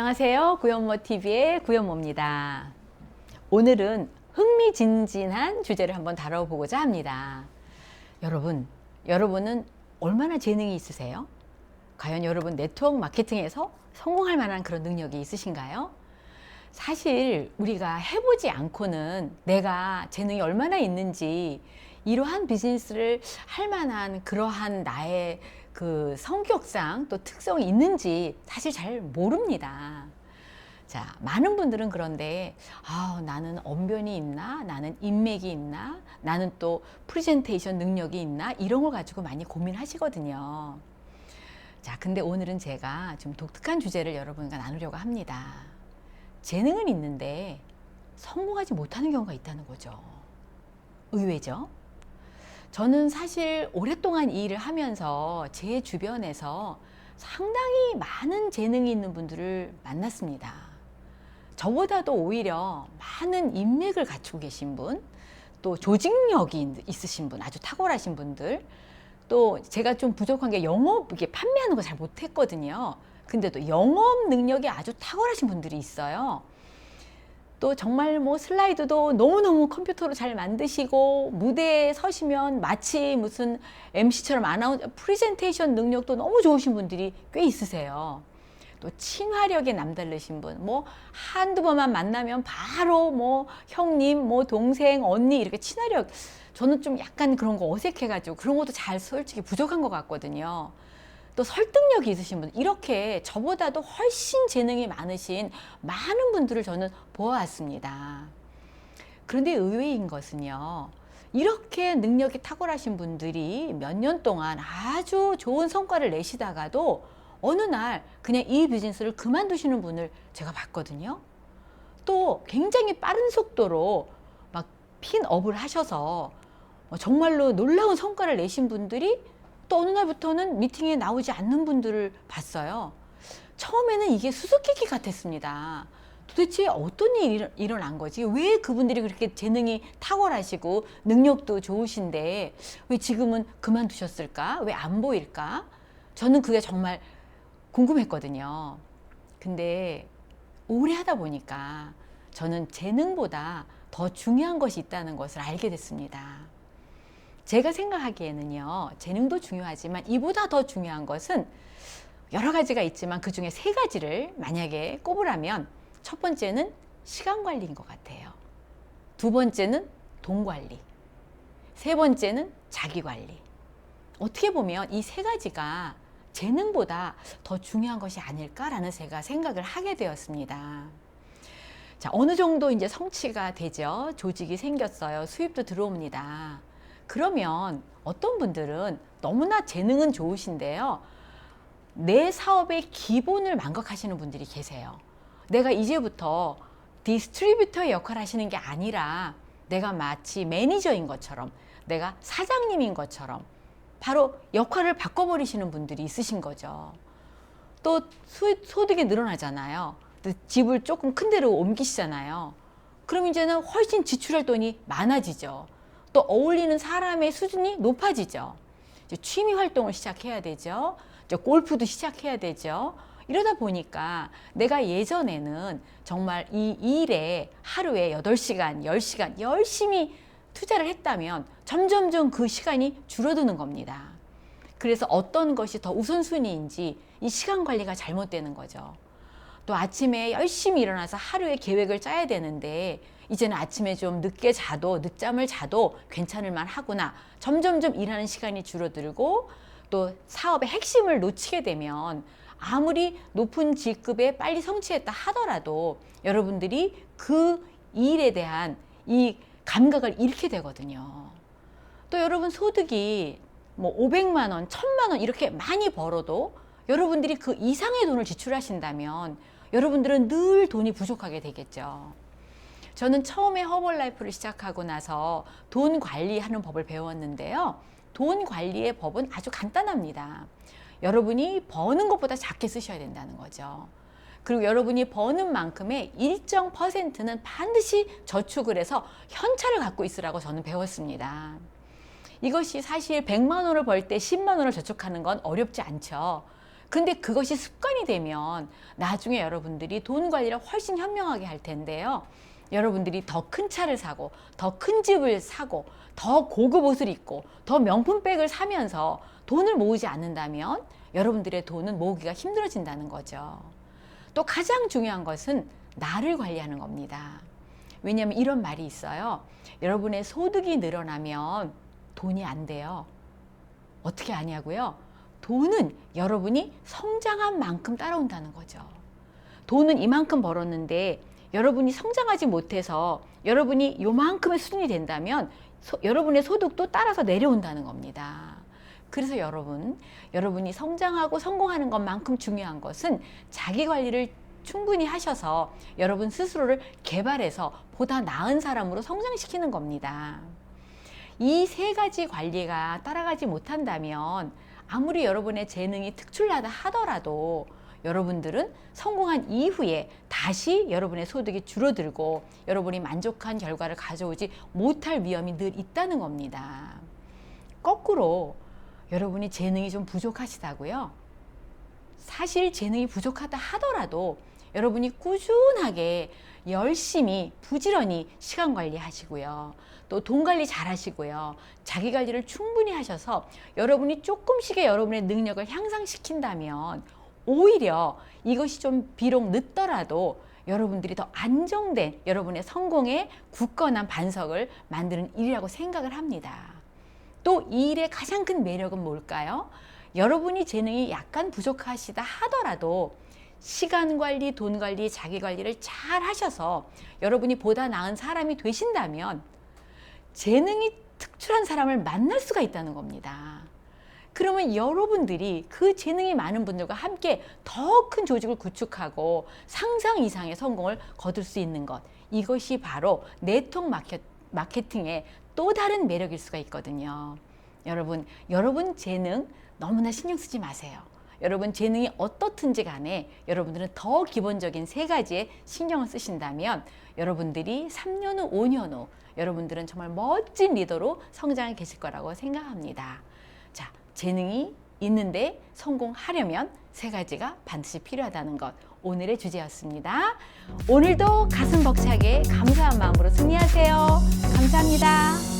안녕하세요. 구연모 TV의 구연모입니다. 오늘은 흥미진진한 주제를 한번 다뤄보고자 합니다. 여러분, 여러분은 얼마나 재능이 있으세요? 과연 여러분 네트워크 마케팅에서 성공할 만한 그런 능력이 있으신가요? 사실 우리가 해보지 않고는 내가 재능이 얼마나 있는지 이러한 비즈니스를 할 만한 그러한 나의 그 성격상 또 특성이 있는지 사실 잘 모릅니다. 자, 많은 분들은 그런데, 아, 나는 언변이 있나? 나는 인맥이 있나? 나는 또 프레젠테이션 능력이 있나? 이런 걸 가지고 많이 고민하시거든요. 자, 근데 오늘은 제가 좀 독특한 주제를 여러분과 나누려고 합니다. 재능은 있는데 성공하지 못하는 경우가 있다는 거죠. 의외죠? 저는 사실 오랫동안 이 일을 하면서 제 주변에서 상당히 많은 재능이 있는 분들을 만났습니다. 저보다도 오히려 많은 인맥을 갖추고 계신 분, 또 조직력이 있으신 분, 아주 탁월하신 분들, 또 제가 좀 부족한 게 영업, 이게 판매하는 거 잘 못했거든요. 근데도 영업 능력이 아주 탁월하신 분들이 있어요. 또 정말 뭐 슬라이드도 너무너무 컴퓨터로 잘 만드시고 무대에 서시면 마치 무슨 MC처럼 아나운 프레젠테이션 능력도 너무 좋으신 분들이 꽤 있으세요. 또 친화력에 남다르신 분, 뭐 한두 번만 만나면 바로 뭐 형님, 뭐 동생, 언니 이렇게 친화력 저는 좀 약간 그런 거 어색해가지고 그런 것도 잘 솔직히 부족한 것 같거든요. 또 설득력이 있으신 분, 이렇게 저보다도 훨씬 재능이 많으신 많은 분들을 저는 보아왔습니다. 그런데 의외인 것은요, 이렇게 능력이 탁월하신 분들이 몇 년 동안 아주 좋은 성과를 내시다가도 어느 날 그냥 이 비즈니스를 그만두시는 분을 제가 봤거든요. 또 굉장히 빠른 속도로 막 핀업을 하셔서 정말로 놀라운 성과를 내신 분들이 또 어느 날부터는 미팅에 나오지 않는 분들을 봤어요. 처음에는 이게 수수께끼 같았습니다. 도대체 어떤 일이 일어난 거지? 왜 그분들이 그렇게 재능이 탁월하시고 능력도 좋으신데 왜 지금은 그만두셨을까? 왜 안 보일까? 저는 그게 정말 궁금했거든요. 근데 오래 하다 보니까 저는 재능보다 더 중요한 것이 있다는 것을 알게 됐습니다. 제가 생각하기에는요, 재능도 중요하지만 이보다 더 중요한 것은 여러 가지가 있지만 그 중에 세 가지를 만약에 꼽으라면 첫 번째는 시간 관리인 것 같아요. 두 번째는 돈 관리. 세 번째는 자기 관리. 어떻게 보면 이 세 가지가 재능보다 더 중요한 것이 아닐까라는 제가 생각을 하게 되었습니다. 자, 어느 정도 이제 성취가 되죠. 조직이 생겼어요. 수입도 들어옵니다. 그러면 어떤 분들은 너무나 재능은 좋으신데요. 내 사업의 기본을 망각하시는 분들이 계세요. 내가 이제부터 디스트리뷰터의 역할을 하시는 게 아니라 내가 마치 매니저인 것처럼 내가 사장님인 것처럼 바로 역할을 바꿔버리시는 분들이 있으신 거죠. 또 소득이 늘어나잖아요. 집을 조금 큰 데로 옮기시잖아요. 그럼 이제는 훨씬 지출할 돈이 많아지죠. 또 어울리는 사람의 수준이 높아지죠. 취미 활동을 시작해야 되죠. 골프도 시작해야 되죠. 이러다 보니까 내가 예전에는 정말 이 일에 하루에 8시간, 10시간 열심히 투자를 했다면 점점점 그 시간이 줄어드는 겁니다. 그래서 어떤 것이 더 우선순위인지 이 시간 관리가 잘못되는 거죠. 또 아침에 열심히 일어나서 하루의 계획을 짜야 되는데 이제는 아침에 좀 늦게 자도 늦잠을 자도 괜찮을 만 하구나. 점점점 일하는 시간이 줄어들고 또 사업의 핵심을 놓치게 되면 아무리 높은 직급에 빨리 성취했다 하더라도 여러분들이 그 일에 대한 이 감각을 잃게 되거든요. 또 여러분 소득이 뭐 500만 원, 1000만 원 이렇게 많이 벌어도 여러분들이 그 이상의 돈을 지출하신다면 여러분들은 늘 돈이 부족하게 되겠죠. 저는 처음에 허벌라이프를 시작하고 나서 돈 관리하는 법을 배웠는데요. 돈 관리의 법은 아주 간단합니다. 여러분이 버는 것보다 작게 쓰셔야 된다는 거죠. 그리고 여러분이 버는 만큼의 일정 퍼센트는 반드시 저축을 해서 현찰을 갖고 있으라고 저는 배웠습니다. 이것이 사실 100만 원을 벌 때 10만 원을 저축하는 건 어렵지 않죠. 근데 그것이 습관이 되면 나중에 여러분들이 돈 관리를 훨씬 현명하게 할 텐데요. 여러분들이 더 큰 차를 사고, 더 큰 집을 사고, 더 고급 옷을 입고, 더 명품백을 사면서 돈을 모으지 않는다면 여러분들의 돈은 모으기가 힘들어진다는 거죠. 또 가장 중요한 것은 나를 관리하는 겁니다. 왜냐하면 이런 말이 있어요. 여러분의 소득이 늘어나면 돈이 안 돼요. 어떻게 아냐고요? 돈은 여러분이 성장한 만큼 따라온다는 거죠. 돈은 이만큼 벌었는데 여러분이 성장하지 못해서 여러분이 요만큼의 수준이 된다면 소- 여러분의 소득도 따라서 내려온다는 겁니다. 그래서 여러분, 여러분이 성장하고 성공하는 것만큼 중요한 것은 자기 관리를 충분히 하셔서 여러분 스스로를 개발해서 보다 나은 사람으로 성장시키는 겁니다. 이 세 가지 관리가 따라가지 못한다면 아무리 여러분의 재능이 특출나다 하더라도 여러분들은 성공한 이후에 다시 여러분의 소득이 줄어들고 여러분이 만족한 결과를 가져오지 못할 위험이 늘 있다는 겁니다. 거꾸로 여러분이 재능이 좀 부족하시다고요? 사실 재능이 부족하다 하더라도 여러분이 꾸준하게 열심히 부지런히 시간 관리 하시고요. 또 돈 관리 잘 하시고요. 자기 관리를 충분히 하셔서 여러분이 조금씩의 여러분의 능력을 향상시킨다면 오히려 이것이 좀 비록 늦더라도 여러분들이 더 안정된 여러분의 성공의 굳건한 반석을 만드는 일이라고 생각을 합니다. 또 이 일의 가장 큰 매력은 뭘까요? 여러분이 재능이 약간 부족하시다 하더라도 시간 관리, 돈 관리, 자기 관리를 잘 하셔서 여러분이 보다 나은 사람이 되신다면 재능이 특출한 사람을 만날 수가 있다는 겁니다. 그러면 여러분들이 그 재능이 많은 분들과 함께 더 큰 조직을 구축하고 상상 이상의 성공을 거둘 수 있는 것. 이것이 바로 네트워크 마켓, 마케팅의 또 다른 매력일 수가 있거든요. 여러분, 여러분 재능 너무나 신경 쓰지 마세요. 여러분 재능이 어떻든지 간에 여러분들은 더 기본적인 세 가지에 신경을 쓰신다면 여러분들이 3년 후, 5년 후 여러분들은 정말 멋진 리더로 성장해 계실 거라고 생각합니다. 자, 재능이 있는데 성공하려면 세 가지가 반드시 필요하다는 것. 오늘의 주제였습니다. 오늘도 가슴 벅차게 감사한 마음으로 승리하세요. 감사합니다.